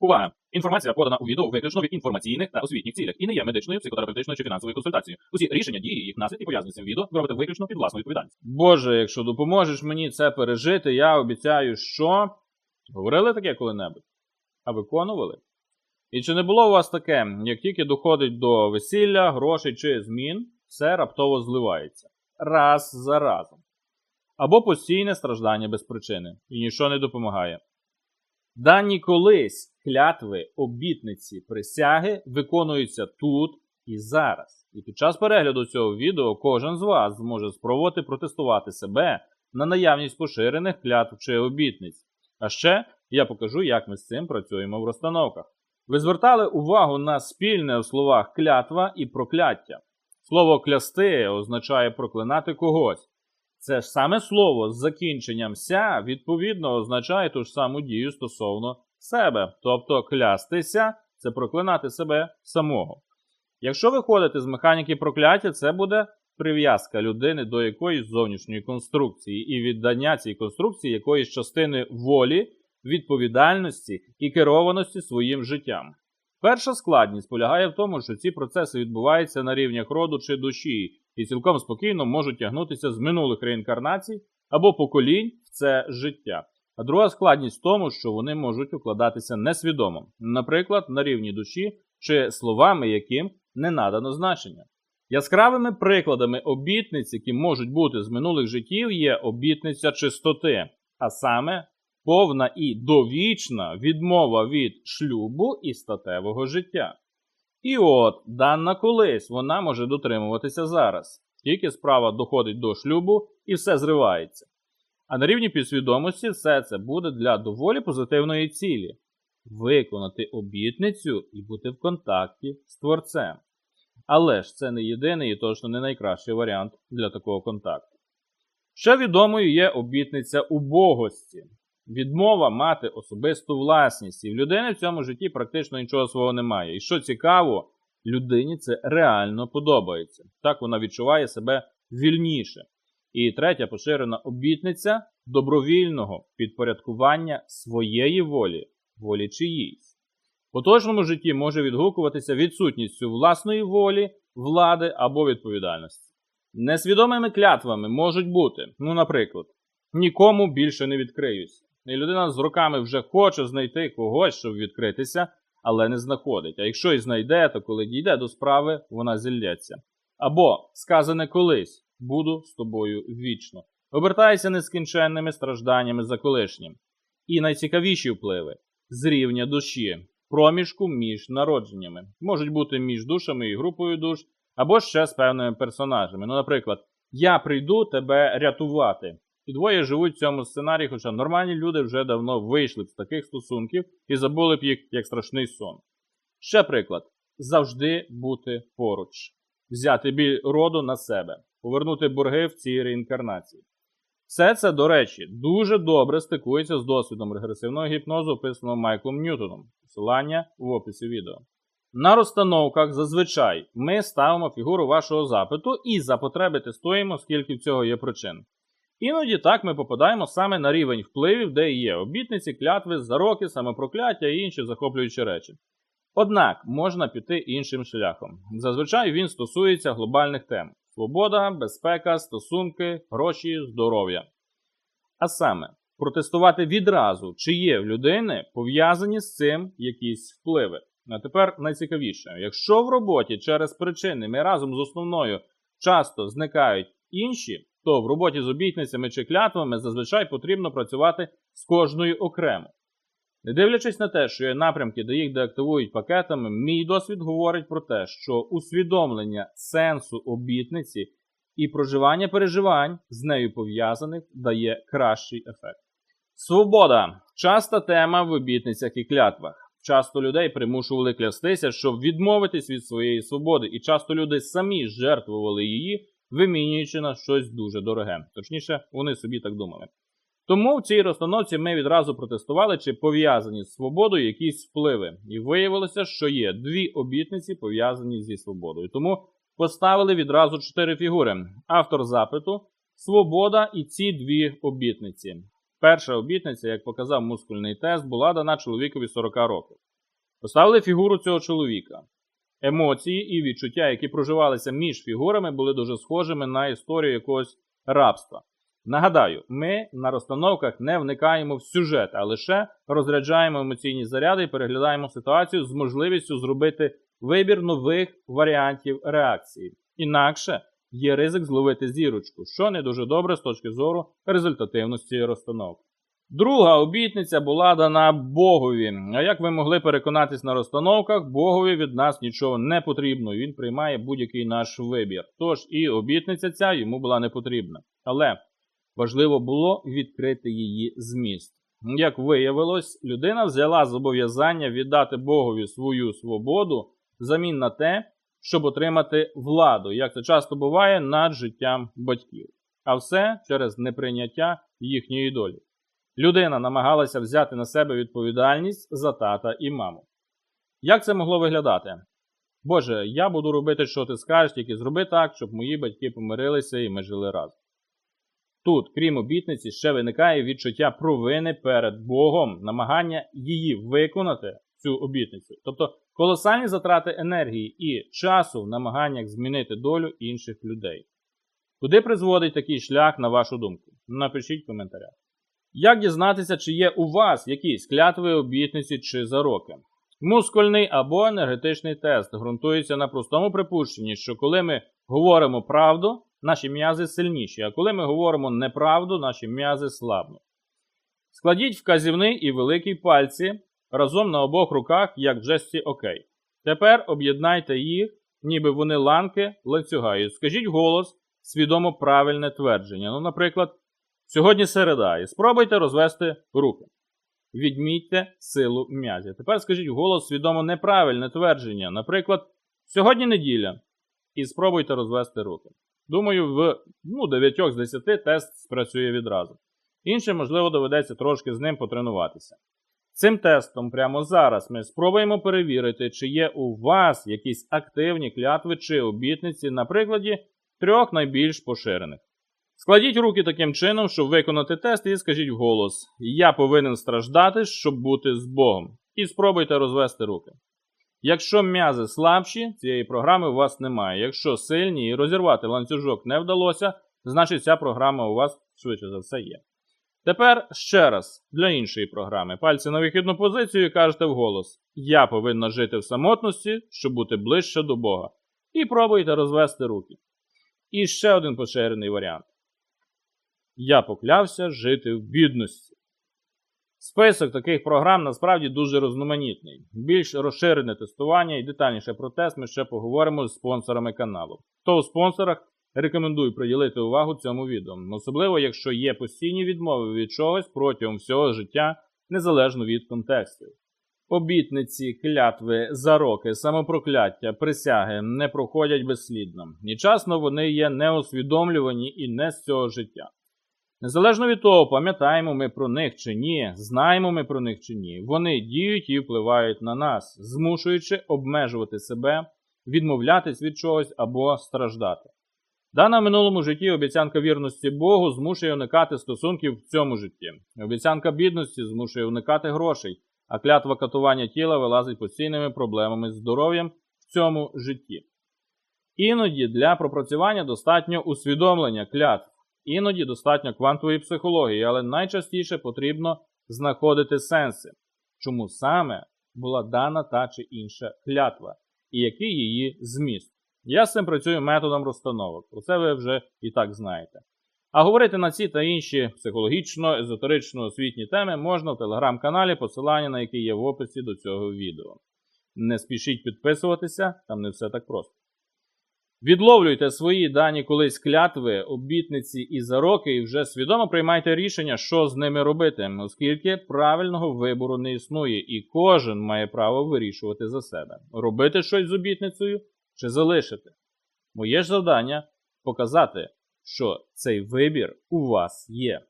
Увага! Інформація подана у відео виключно в інформаційних та освітніх цілях і не є медичною, психотерапевтичною чи фінансовою консультацією. Усі рішення, дії, їх наслідки пов'язані з цим відео, ви виключно під власну відповідальність. Боже, якщо допоможеш мені це пережити, я обіцяю, що. Говорили таке коли-небудь? А виконували? І чи не було у вас таке, як тільки доходить до весілля, грошей чи змін, все раптово зливається раз за разом. Або постійне страждання без причини, і нічого не допомагає. Дані колись клятви, обітниці, присяги виконуються тут і зараз. І під час перегляду цього відео кожен з вас зможе спробувати протестувати себе на наявність поширених клятв чи обітниць. А ще я покажу, як ми з цим працюємо в розстановках. Ви звертали увагу на спільне у словах клятва і прокляття. Слово клясти означає проклинати когось. Це ж саме слово з закінченням ся відповідно означає ту ж саму дію стосовно себе. Тобто клястися це проклинати себе самого. Якщо виходити з механіки прокляття, це буде прив'язка людини до якоїсь зовнішньої конструкції і віддання цій конструкції якоїсь частини волі, відповідальності і керованості своїм життям. Перша складність полягає в тому, що ці процеси відбуваються на рівнях роду чи душі, і цілком спокійно можуть тягнутися з минулих реінкарнацій або поколінь в це життя. А друга складність в тому, що вони можуть укладатися несвідомо, наприклад, на рівні душі чи словами, яким не надано значення. Яскравими прикладами обітниць, які можуть бути з минулих життів, є обітниця чистоти, а саме повна і довічна відмова від шлюбу і статевого життя. І от, дана колись, вона може дотримуватися зараз. Тільки справа доходить до шлюбу і все зривається. А на рівні підсвідомості все це буде для доволі позитивної цілі виконати обітницю і бути в контакті з творцем. Але ж це не єдиний і точно не найкращий варіант для такого контакту. Ще відомою є обітниця убогості. Відмова мати особисту власність, і в людини в цьому житті практично нічого свого немає. І що цікаво, людині це реально подобається. Так вона відчуває себе вільніше. І третя поширена обітниця добровільного підпорядкування своєї волі, волі чиїсь. В поточному житті може відгукуватися відсутністю власної волі, влади або відповідальності. Несвідомими клятвами можуть бути, ну, наприклад, нікому більше не відкриюся. І людина з роками вже хоче знайти когось, щоб відкритися, але не знаходить. А якщо і знайде, то коли дійде до справи, вона зілляться. Або сказане колись буду з тобою вічно. Обертається нескінченними стражданнями за колишнім. І найцікавіші впливи з рівня душі, проміжку між народженнями. Можуть бути між душами і групою душ, або ще з певними персонажами. Ну, наприклад, я прийду тебе рятувати. І двоє живуть в цьому сценарії, хоча нормальні люди вже давно вийшли з таких стосунків і забули б їх як страшний сон. Ще приклад: завжди бути поруч, взяти біль роду на себе, повернути борги в цій реінкарнації. Все це, до речі, дуже добре стикується з досвідом регресивного гіпнозу, описаного Майклом Ньютоном. Посилання в описі відео. На розстановках зазвичай ми ставимо фігуру вашого запиту і за потреби тестуємо, скільки в цього є причин. Іноді так ми попадаємо саме на рівень впливів, де є обітниці, клятви, зароки, самопрокляття і інші захоплюючі речі. Однак можна піти іншим шляхом. Зазвичай він стосується глобальних тем: свобода, безпека, стосунки, гроші, здоров'я. А саме, протестувати відразу, чи є в людини пов'язані з цим якісь впливи. А тепер найцікавіше: якщо в роботі через причини ми разом з основною часто зникають інші, то в роботі з обітницями чи клятвами зазвичай потрібно працювати з кожною окремо. Не дивлячись на те, що є напрямки, де їх деактивують пакетами, мій досвід говорить про те, що усвідомлення сенсу обітниці і проживання переживань з нею пов'язаних дає кращий ефект. Свобода часта тема в обітницях і клятвах. Часто людей примушували клястися, щоб відмовитись від своєї свободи, і часто люди самі жертвували її, вимінюючи на щось дуже дороге. Точніше, вони собі так думали. Тому в цій розстановці ми відразу протестували, чи пов'язані з свободою якісь впливи. І виявилося, що є дві обітниці пов'язані зі свободою. Тому поставили відразу чотири фігури: автор запиту, свобода і ці дві обітниці. Перша обітниця, як показав мускульний тест, була дана чоловікові 40 років. Поставили фігуру цього чоловіка. Емоції і відчуття, які проживалися між фігурами, були дуже схожими на історію якогось рабства. Нагадаю, ми на розстановках не вникаємо в сюжет, а лише розряджаємо емоційні заряди і переглядаємо ситуацію з можливістю зробити вибір нових варіантів реакції. Інакше є ризик зловити зірочку, що не дуже добре з точки зору результативності розстановки. Друга обітниця була дана Богові. А як ви могли переконатись на розстановках, Богові від нас нічого не потрібно. Він приймає будь-який наш вибір. Тож і обітниця ця йому була не потрібна. Але важливо було відкрити її зміст. Як виявилось, людина взяла зобов'язання віддати Богові свою свободу взамін на те, щоб отримати владу, як це часто буває над життям батьків. А все через неприйняття їхньої долі. Людина намагалася взяти на себе відповідальність за тата і маму. Як це могло виглядати? Боже, я буду робити, що ти скажеш, тільки зроби так, щоб мої батьки помирилися і ми жили разом. Тут, крім обітниці, ще виникає відчуття провини перед Богом, намагання її виконати, цю обітницю. Тобто колосальні затрати енергії і часу в намаганнях змінити долю інших людей. Куди призводить такий шлях, на вашу думку? Напишіть в коментарях. Як дізнатися, чи є у вас якісь клятви, обітниці чи зароки? Мускульний або енергетичний тест ґрунтується на простому припущенні, що коли ми говоримо правду, наші м'язи сильніші, а коли ми говоримо неправду, наші м'язи слабнуть. Складіть вказівний і великий пальці разом на обох руках, як в жесті ОК. Тепер об'єднайте їх, ніби вони ланки ланцюга, і скажіть голос свідомо правильне твердження. Ну, наприклад, сьогодні середа, і спробуйте розвести руки. Відмітьте силу м'язів. Тепер скажіть голос свідомо неправильне твердження. Наприклад, сьогодні неділя. І спробуйте розвести руки. Думаю, в ну, 9 з 10 тест спрацює відразу. Інше, можливо, доведеться трошки з ним потренуватися. Цим тестом прямо зараз ми спробуємо перевірити, чи є у вас якісь активні клятви чи обітниці на прикладі трьох найбільш поширених. Складіть руки таким чином, щоб виконати тест, і скажіть вголос: Я повинен страждати, щоб бути з Богом. І спробуйте розвести руки. Якщо м'язи слабші, цієї програми у вас немає. Якщо сильні і розірвати ланцюжок не вдалося, значить ця програма у вас швидше за все є. Тепер ще раз для іншої програми. Пальці на вихідну позицію і кажете вголос: Я повинна жити в самотності, щоб бути ближче до Бога. І пробуйте розвести руки. І ще один поширений варіант. Я поклявся жити в бідності. Список таких програм насправді дуже розноманітний. Більш розширене тестування і детальніше про тест ми ще поговоримо з спонсорами каналу. Хто у спонсорах рекомендую приділити увагу цьому відео, особливо якщо є постійні відмови від чогось протягом всього життя, незалежно від контекстів. Обітниці, клятви, зароки, самопрокляття, присяги не проходять безслідно. І часно вони є неосвідомлювані і не з цього життя. Незалежно від того, пам'ятаємо ми про них чи ні, знаємо ми про них чи ні, вони діють і впливають на нас, змушуючи обмежувати себе, відмовлятись від чогось або страждати. Дана в минулому житті обіцянка вірності Богу змушує уникати стосунків в цьому житті. Обіцянка бідності змушує уникати грошей, а клятва катування тіла вилазить постійними проблемами з здоров'ям в цьому житті. Іноді для пропрацювання достатньо усвідомлення клятв. Іноді достатньо квантової психології, але найчастіше потрібно знаходити сенси, чому саме була дана та чи інша клятва, і який її зміст. Я з цим працюю методом розстановок, про це ви вже і так знаєте. А говорити на ці та інші психологічно, езотерично освітні теми можна в телеграм-каналі, посилання на який є в описі до цього відео. Не спішіть підписуватися, там не все так просто. Відловлюйте свої дані колись клятви, обітниці і зароки, і вже свідомо приймайте рішення, що з ними робити, оскільки правильного вибору не існує, і кожен має право вирішувати за себе, робити щось з обітницею чи залишити. Моє ж завдання показати, що цей вибір у вас є.